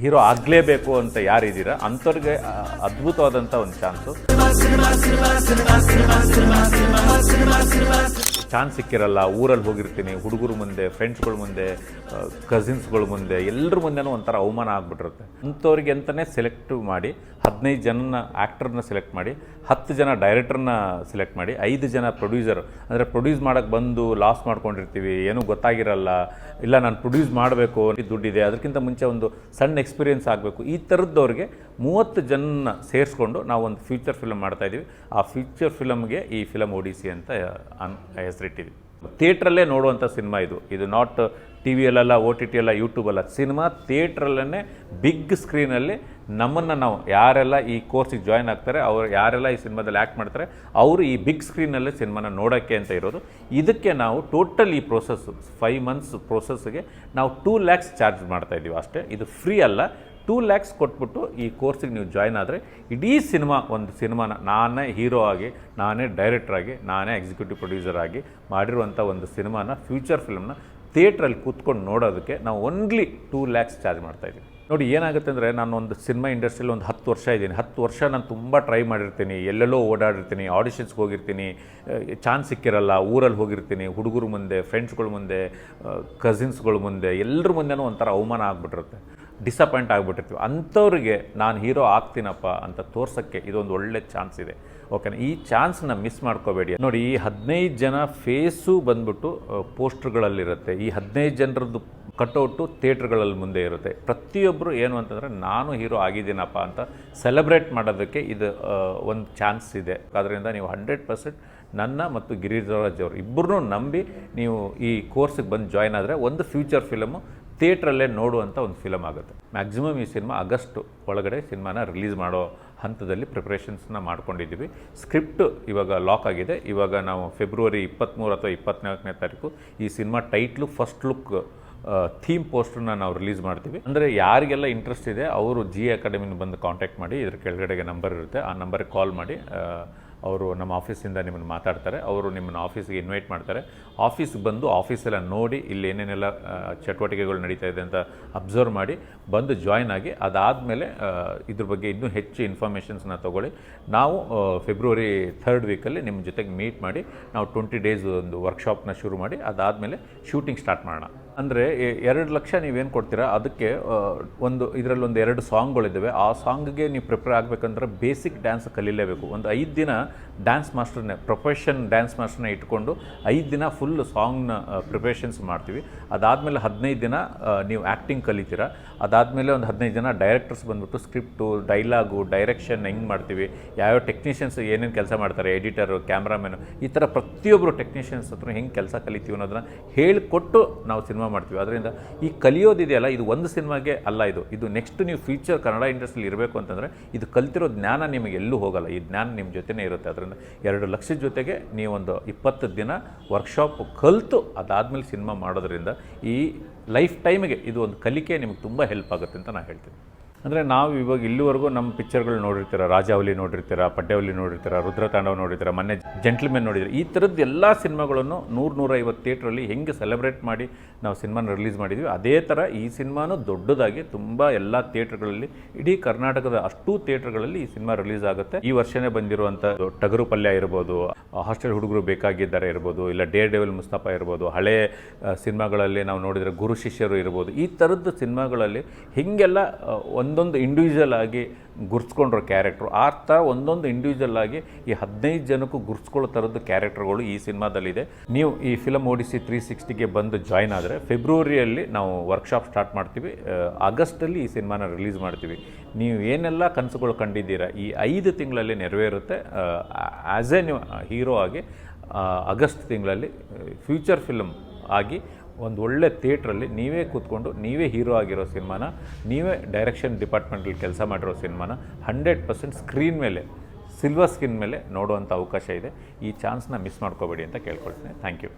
Hero ಆಗಲೇಬೇಕು ಅಂತ ಯಾರಿದ್ದೀರಾ? ಅಂಥವ್ರಿಗೆ ಅದ್ಭುತವಾದಂಥ ಒಂದು ಚಾನ್ಸು. ಚಾನ್ಸ್ ಸಿಕ್ಕಿರಲ್ಲ, ಊರಲ್ಲಿ ಹೋಗಿರ್ತೀನಿ, ಹುಡುಗರು ಮುಂದೆ ಫ್ರೆಂಡ್ಸ್ಗಳ ಮುಂದೆ ಕಸಿನ್ಸ್ಗಳ ಮುಂದೆ ಎಲ್ಲರ ಮುಂದೆನೂ ಒಂಥರ ಅವಮಾನ ಆಗ್ಬಿಟ್ಟಿರುತ್ತೆ. ಅಂಥವ್ರಿಗೆ ಅಂತಲೇ ಸೆಲೆಕ್ಟ್ ಮಾಡಿ, ಹದಿನೈದು ಜನನ ಆ್ಯಕ್ಟರ್ನ ಸೆಲೆಕ್ಟ್ ಮಾಡಿ, ಹತ್ತು ಜನ ಡೈರೆಕ್ಟರ್ನ ಸೆಲೆಕ್ಟ್ ಮಾಡಿ, ಐದು ಜನ ಪ್ರೊಡ್ಯೂಸರ್ ಅಂದರೆ ಪ್ರೊಡ್ಯೂಸ್ ಮಾಡೋಕ್ಕೆ ಬಂದು ಲಾಸ್ ಮಾಡ್ಕೊಂಡಿರ್ತೀವಿ, ಏನೂ ಗೊತ್ತಾಗಿರಲ್ಲ ಇಲ್ಲ, ನಾನು ಪ್ರೊಡ್ಯೂಸ್ ಮಾಡಬೇಕು ದುಡ್ಡಿದೆ, ಅದಕ್ಕಿಂತ ಮುಂಚೆ ಒಂದು ಸಣ್ಣ ಎಕ್ಸ್ಪೀರಿಯೆನ್ಸ್ ಆಗಬೇಕು. ಈ ಥರದ್ದವ್ರಿಗೆ ಮೂವತ್ತು ಜನ ಸೇರಿಸ್ಕೊಂಡು ನಾವು ಒಂದು ಫ್ಯೂಚರ್ ಫಿಲಮ್ ಮಾಡ್ತಾ ಇದ್ದೀವಿ ಆ ಫ್ಯೂಚರ್ ಫಿಲಮ್ಗೆ ಈ ಫಿಲಮ್ ಓಡಿಸಿ ಅಂತ ಅನ್ ಹೆಸರಿಟ್ಟಿದ್ವಿ. ಥಿಯೇಟ್ರಲ್ಲೇ ನೋಡುವಂಥ ಸಿನಿಮಾ ಇದು. ಇದು ನಾಟ್ ಟಿ ವಿಯಲ್ಲೆಲ್ಲ ಓ ಟಿ ಟಿ ಅಲ್ಲ ಯೂಟ್ಯೂಬಲ್ಲ ಸಿನಿಮಾ ಥಿಯೇಟ್ರಲ್ಲೇ ಬಿಗ್ ಸ್ಕ್ರೀನಲ್ಲಿ ನಮ್ಮನ್ನು ನಾವು ಯಾರೆಲ್ಲ ಈ ಕೋರ್ಸಿಗೆ ಜಾಯ್ನ್ ಆಗ್ತಾರೆ, ಅವರು ಯಾರೆಲ್ಲ ಈ ಸಿನಿಮಾದಲ್ಲಿ ಆ್ಯಕ್ಟ್ ಮಾಡ್ತಾರೆ, ಅವರು ಈ ಬಿಗ್ ಸ್ಕ್ರೀನಲ್ಲೇ ಸಿನಿಮಾನ ನೋಡೋಕ್ಕೆ ಅಂತ ಇರೋದು. ಇದಕ್ಕೆ ನಾವು ಟೋಟಲ್ ಈ ಪ್ರೋಸೆಸ್ ಫೈವ್ ಮಂತ್ಸ್ ಪ್ರೋಸೆಸ್ಗೆ ನಾವು ಟೂ ಲ್ಯಾಕ್ಸ್ ಚಾರ್ಜ್ ಮಾಡ್ತಾ ಇದ್ದೀವಿ ಅಷ್ಟೇ. ಇದು ಫ್ರೀ ಅಲ್ಲ. ಟೂ ಲ್ಯಾಕ್ಸ್ ಕೊಟ್ಬಿಟ್ಟು ಈ ಕೋರ್ಸಿಗೆ ನೀವು ಜಾಯ್ನ್ ಆದರೆ ಇಡೀ ಸಿನಿಮಾ, ಒಂದು ಸಿನಿಮಾನ ನಾನೇ ಹೀರೋ ಆಗಿ, ನಾನೇ ಡೈರೆಕ್ಟ್ರಾಗಿ ನಾನೇ ಎಕ್ಸಿಕ್ಯೂಟಿವ್ ಪ್ರೊಡ್ಯೂಸರ್ ಆಗಿ ಮಾಡಿರುವಂಥ ಒಂದು ಸಿನಿಮಾನ ಫ್ಯೂಚರ್ ಫಿಲ್ಮ್ನ ಥಿಯೇಟ್ರಲ್ಲಿ ಕೂತ್ಕೊಂಡು ನೋಡೋದಕ್ಕೆ ನಾವು ಓನ್ಲಿ ಟೂ ಲ್ಯಾಕ್ಸ್ ಚಾರ್ಜ್ ಮಾಡ್ತಾಯಿದ್ದೀವಿ ನೋಡಿ ಏನಾಗುತ್ತೆ ಅಂದರೆ ನಾನು ಒಂದು ಸಿನಿಮಾ ಇಂಡಸ್ಟ್ರಿಯಲ್ಲಿ ಒಂದು ಹತ್ತು ವರ್ಷ ಇದ್ದೀನಿ. ಹತ್ತು ವರ್ಷ ನಾನು ತುಂಬ ಟ್ರೈ ಮಾಡಿರ್ತೀನಿ. ಎಲ್ಲೆಲ್ಲೋ ಓಡಾಡಿರ್ತೀನಿ. ಆಡಿಷನ್ಸ್ಗೆ ಹೋಗಿರ್ತೀನಿ. ಚಾನ್ಸ್ ಸಿಕ್ಕಿರಲ್ಲ. ಊರಲ್ಲಿ ಹೋಗಿರ್ತೀನಿ. ಹುಡುಗರು ಮುಂದೆ ಫ್ರೆಂಡ್ಸ್ಗಳ ಮುಂದೆ ಕಸಿನ್ಸ್ಗಳ ಮುಂದೆ ಎಲ್ಲರ ಮುಂದೆನೂ ಒಂಥರ ಅವಮಾನ ಆಗ್ಬಿಟ್ಟಿರುತ್ತೆ. ಡಿಸಪಾಯಿಂಟ್ ಆಗಿಬಿಟ್ಟಿರ್ತೀವಿ. ಅಂಥವ್ರಿಗೆ ನಾನು ಹೀರೋ ಆಗ್ತೀನಪ್ಪ ಅಂತ ತೋರ್ಸೋಕ್ಕೆ ಇದೊಂದು ಒಳ್ಳೆ ಚಾನ್ಸ್ ಇದೆ. ಓಕೆನಾ ಈ ಚಾನ್ಸ್ನ ಮಿಸ್ ಮಾಡ್ಕೋಬೇಡಿ. ನೋಡಿ, ಈ ಹದಿನೈದು ಜನ ಫೇಸು ಬಂದ್ಬಿಟ್ಟು ಪೋಸ್ಟ್ರ್ಗಳಲ್ಲಿರುತ್ತೆ ಈ ಹದಿನೈದು ಜನರದ್ದು ಕಟೌಟು ಥಿಯೇಟ್ರ್ಗಳಲ್ಲಿ ಮುಂದೆ ಇರುತ್ತೆ. ಪ್ರತಿಯೊಬ್ಬರು ಏನು ಅಂತಂದರೆ, ನಾನು ಹೀರೋ ಆಗಿದ್ದೀನಪ್ಪ ಅಂತ ಸೆಲೆಬ್ರೇಟ್ ಮಾಡೋದಕ್ಕೆ ಇದು ಒಂದು ಚಾನ್ಸ್ ಇದೆ. ಅದರಿಂದ ನೀವು ಹಂಡ್ರೆಡ್ ಪರ್ಸೆಂಟ್ ನನ್ನ ಮತ್ತು ಗಿರಿರಾಜ್ ಅವರು ಇಬ್ಬರನ್ನೂ ನಂಬಿ ನೀವು ಈ ಕೋರ್ಸಿಗೆ ಬಂದು ಜಾಯ್ನ್ ಆದರೆ ಒಂದು ಫ್ಯೂಚರ್ ಫಿಲಮು ಥಿಯೇಟ್ರಲ್ಲೇ ನೋಡುವಂಥ ಒಂದು ಫಿಲಮ್ ಆಗುತ್ತೆ. ಮ್ಯಾಕ್ಸಿಮಮ್ ಈ ಸಿನಿಮಾ ಆಗಸ್ಟ್ ಒಳಗಡೆ ಸಿನಿಮಾನ ರಿಲೀಸ್ ಮಾಡೋ ಹಂತದಲ್ಲಿ ಪ್ರಿಪ್ರೇಷನ್ಸ್ನ ಮಾಡ್ಕೊಂಡಿದ್ದೀವಿ. ಸ್ಕ್ರಿಪ್ಟ್ ಇವಾಗ ಲಾಕ್ ಆಗಿದೆ. ಇವಾಗ ನಾವು ಫೆಬ್ರವರಿ ಇಪ್ಪತ್ತ್ಮೂರು ಅಥವಾ ಇಪ್ಪತ್ತ್ನಾಲ್ಕನೇ ತಾರೀಕು ಈ cinema title, first look theme ಪೋಸ್ಟರ್ನ ನಾವು ರಿಲೀಸ್ ಮಾಡ್ತೀವಿ. ಅಂದರೆ ಯಾರಿಗೆಲ್ಲ ಇಂಟ್ರೆಸ್ಟ್ ಇದೆ, ಅವರು ಜಿ ಅಕಾಡೆಮಿನ ಬಂದು ಕಾಂಟ್ಯಾಕ್ಟ್ ಮಾಡಿ ಇದ್ರ ಕೆಳಗಡೆಗೆ ನಂಬರ್ ಇರುತ್ತೆ. ಆ ನಂಬರ್ಗೆ ಕಾಲ್ ಮಾಡಿ ಅವರು ನಮ್ಮ ಆಫೀಸಿಂದ ನಿಮ್ಮನ್ನು ಮಾತಾಡ್ತಾರೆ. ಅವರು ನಿಮ್ಮನ್ನು ಆಫೀಸಿಗೆ ಇನ್ವೈಟ್ ಮಾಡ್ತಾರೆ. ಆಫೀಸ್ಗೆ ಬಂದು ಆಫೀಸೆಲ್ಲ ನೋಡಿ ಇಲ್ಲಿ ಏನೇನೆಲ್ಲ ಚಟುವಟಿಕೆಗಳು ನಡೀತಾ ಇದೆ ಅಂತ ಅಬ್ಸರ್ವ್ ಮಾಡಿ ಬಂದು ಜಾಯ್ನ್ ಆಗಿ ಅದಾದಮೇಲೆ ಇದ್ರ ಬಗ್ಗೆ ಇನ್ನೂ ಹೆಚ್ಚು ಇನ್ಫಾರ್ಮೇಷನ್ಸ್ನ ತೊಗೊಳ್ಳಿ. ನಾವು ಫೆಬ್ರವರಿ ಥರ್ಡ್ ವೀಕಲ್ಲಿ ನಿಮ್ಮ ಜೊತೆಗೆ ಮೀಟ್ ಮಾಡಿ ನಾವು ಟ್ವೆಂಟಿ ಡೇಸ್ ಒಂದು ವರ್ಕ್ಶಾಪ್ನ ಶುರು ಮಾಡಿ ಅದಾದಮೇಲೆ ಶೂಟಿಂಗ್ ಸ್ಟಾರ್ಟ್ ಮಾಡೋಣ. ಅಂದರೆ ಎರಡು ಲಕ್ಷ ನೀವೇನು ಕೊಡ್ತೀರಾ? ಅದಕ್ಕೆ ಒಂದು, ಇದರಲ್ಲಿ ಒಂದು ಎರಡು ಸಾಂಗ್ಗಳಿದ್ದಾವೆ. ಆ ಸಾಂಗ್ಗೆ ನೀವು ಪ್ರಿಪೇರ್ ಆಗಬೇಕಂದ್ರೆ ಬೇಸಿಕ್ ಡ್ಯಾನ್ಸ್ ಕಲೀಲೇಬೇಕು. ಒಂದು ಐದು ದಿನ ಡ್ಯಾನ್ಸ್ ಮಾಸ್ಟರ್ನೇ, ಪ್ರೊಫೆಷನ್ ಡ್ಯಾನ್ಸ್ ಮಾಸ್ಟರ್ನ ಇಟ್ಕೊಂಡು ಐದು ದಿನ ಫುಲ್ ಸಾಂಗ್ನ ಪ್ರಿಪ್ರೇಷನ್ಸ್ ಮಾಡ್ತೀವಿ. ಅದಾದಮೇಲೆ ಹದಿನೈದು ದಿನ ನೀವು ಆ್ಯಕ್ಟಿಂಗ್ ಕಲಿತೀರಾ. ಅದಾದಮೇಲೆ ಒಂದು ಹದಿನೈದು ಜನ ಡೈರೆಕ್ಟರ್ಸ್ ಬಂದ್ಬಿಟ್ಟು ಸ್ಕ್ರಿಪ್ಟು, ಡೈಲಾಗು, ಡೈರೆಕ್ಷನ್ ಹೆಂಗೆ ಮಾಡ್ತೀವಿ, ಯಾವ್ಯಾವ ಟೆಕ್ನಿಷಿಯನ್ಸ್ ಏನೇನು ಕೆಲಸ ಮಾಡ್ತಾರೆ, ಎಡಿಟರು ಕ್ಯಾಮ್ರಾಮ್ಯಾನು ಈ ಥರ ಪ್ರತಿಯೊಬ್ಬರು ಟೆಕ್ನಿಷಿಯನ್ಸ್ ಹತ್ರ ಹೆಂಗೆ ಕೆಲಸ ಕಲಿತೀವಿ ಅನ್ನೋದನ್ನ ಹೇಳಿಕೊಟ್ಟು ನಾವು ಸಿನಿಮಾ ಮಾಡ್ತೀವಿ. ಅದರಿಂದ ಈ ಕಲಿಯೋದಿದೆಯಲ್ಲ ಇದು ಒಂದು ಸಿನಿಮಾಗೆ ಅಲ್ಲ ಇದು. ಇದು ನೆಕ್ಸ್ಟ್ ನೀವು ಫ್ಯೂಚರ್ ಕನ್ನಡ ಇಂಡಸ್ಟ್ರಿಲಿ ಇರಬೇಕು ಅಂತಂದರೆ ಇದು ಕಲ್ತಿರೋ ಜ್ಞಾನ ನಿಮಗೆ ಎಲ್ಲೂ ಹೋಗಲ್ಲ. ಈ ಜ್ಞಾನ ನಿಮ್ಮ ಜೊತೆನೇ ಇರುತ್ತೆ. ಅದರಿಂದ ಎರಡು ಲಕ್ಷದ ಜೊತೆಗೆ ನೀವೊಂದು ಇಪ್ಪತ್ತು ದಿನ ವರ್ಕ್ಶಾಪ್ ಕಲಿತು ಅದಾದಮೇಲೆ ಸಿನಿಮಾ ಮಾಡೋದ್ರಿಂದ ಈ ಲೈಫ್ ಟೈಮಿಗೆ ಇದು ಒಂದು ಕಲಿಕೆ ನಿಮಗೆ ತುಂಬ ಹೆಲ್ಪ್ ಆಗುತ್ತೆ ಅಂತ ನಾನು ಹೇಳ್ತೀನಿ. ಅಂದರೆ ನಾವು ಇವಾಗ ಇಲ್ಲಿವರೆಗೂ ನಮ್ಮ ಪಿಕ್ಚರ್ಗಳು ನೋಡಿರ್ತೀರ ರಾಜಾವಲಿ ನೋಡಿರ್ತೀರ ಪಡ್ಡೆವಲಿ ನೋಡಿರ್ತೀರ ರುದ್ರತಾಂಡವ ನೋಡಿರ್ತೀರ ಮೊನ್ನೆ ಜೆಂಟ್ಲ್ಮೆನ್ ನೋಡಿದ್ರೆ ಈ ಥರದ್ದು ಎಲ್ಲ ಸಿನಿಮಾಗಳನ್ನು ನೂರು ನೂರೈವತ್ತು ಥಿಯೇಟ್ರಲ್ಲಿ ಹೆಂಗೆ ಸೆಲೆಬ್ರೇಟ್ ಮಾಡಿ ನಾವು ಸಿನಿಮಾನ ರಿಲೀಸ್ ಮಾಡಿದ್ವಿ ಅದೇ ಥರ ಈ ಸಿನಿಮಾನು ದೊಡ್ಡದಾಗಿ ತುಂಬ ಎಲ್ಲ ಥಿಯೇಟ್ರ್ಗಳಲ್ಲಿ ಇಡೀ ಕರ್ನಾಟಕದ ಅಷ್ಟು ಥಿಯೇಟ್ರ್ಗಳಲ್ಲಿ ಈ ಸಿನಿಮಾ ರಿಲೀಸ್ ಆಗುತ್ತೆ. ಈ ವರ್ಷನೇ ಬಂದಿರುವಂಥ ಟಗರು ಪಲ್ಯ ಇರ್ಬೋದು ಹಾಸ್ಟೆಲ್ ಹುಡುಗರು ಬೇಕಾಗಿದ್ದಾರೆ ಇರ್ಬೋದು ಇಲ್ಲ ಡೇ ಡೆವಲ್ ಮುಸ್ತಫಾ ಇರ್ಬೋದು ಹಳೆ ಸಿನಿಮಾಗಳಲ್ಲಿ ನಾವು ನೋಡಿದರೆ ಗುರು ಶಿಷ್ಯರು ಇರ್ಬೋದು ಈ ಥರದ್ದು ಸಿನಿಮಾಗಳಲ್ಲಿ ಹೀಗೆಲ್ಲ ಆ, ಒಂದೊಂದು ಇಂಡಿವಿಜುವಲ್ ಆಗಿ ಗುರ್ಸ್ಕೊಂಡಿರೋ ಕ್ಯಾರೆಕ್ಟ್ರು ಆ ಥರ ಒಂದೊಂದು ಇಂಡಿವಿಜುವಲ್ ಆಗಿ ಈ ಹದಿನೈದು ಜನಕ್ಕೂ ಗುರ್ಸ್ಕೊಳ್ಳೋ ಥರದ್ದು ಕ್ಯಾರೆಕ್ಟರ್ಗಳು ಈ ಸಿನಿಮಾದಲ್ಲಿದೆ. ನೀವು ಈ ಫಿಲಮ್ ಓಡಿಸಿ ತ್ರೀ ಸಿಕ್ಸ್ಟಿಗೆ ಬಂದು ಜಾಯ್ನ್ ಆದರೆ ಫೆಬ್ರವರಿಯಲ್ಲಿ ನಾವು ವರ್ಕ್ಶಾಪ್ ಸ್ಟಾರ್ಟ್ ಮಾಡ್ತೀವಿ. ಆಗಸ್ಟಲ್ಲಿ ಈ ಸಿನಿಮಾನ ರಿಲೀಸ್ ಮಾಡ್ತೀವಿ. ನೀವು ಏನೆಲ್ಲ ಕನಸುಗಳು ಕಂಡಿದ್ದೀರಾ ಈ ಐದು ತಿಂಗಳಲ್ಲಿ ನೆರವೇರುತ್ತೆ. ಆ್ಯಸ್ ಎ ನೀವು ಹೀರೋ ಆಗಿ ಆಗಸ್ಟ್ ತಿಂಗಳಲ್ಲಿ ಫ್ಯೂಚರ್ ಫಿಲಮ್ ಆಗಿ ಒಂದು ಒಳ್ಳೆ ಥಿಯೇಟ್ರಲ್ಲಿ ನೀವೇ ಕೂತ್ಕೊಂಡು, ನೀವೇ ಹೀರೋ ಆಗಿರೋ ಸಿನಿಮಾನ, ನೀವೇ ಡೈರೆಕ್ಷನ್ ಡಿಪಾರ್ಟ್ಮೆಂಟಲ್ಲಿ ಕೆಲಸ ಮಾಡಿರೋ ಸಿನಿಮಾನ ಹಂಡ್ರೆಡ್ ಪರ್ಸೆಂಟ್ ಸ್ಕ್ರೀನ್ ಮೇಲೆ, ಸಿಲ್ವರ್ ಸ್ಕ್ರೀನ್ ಮೇಲೆ ನೋಡುವಂಥ ಅವಕಾಶ ಇದೆ. ಈ ಚಾನ್ಸ್ನ ಮಿಸ್ ಮಾಡ್ಕೋಬೇಡಿ ಅಂತ ಕೇಳ್ಕೊಳ್ತೀನಿ. Thank you.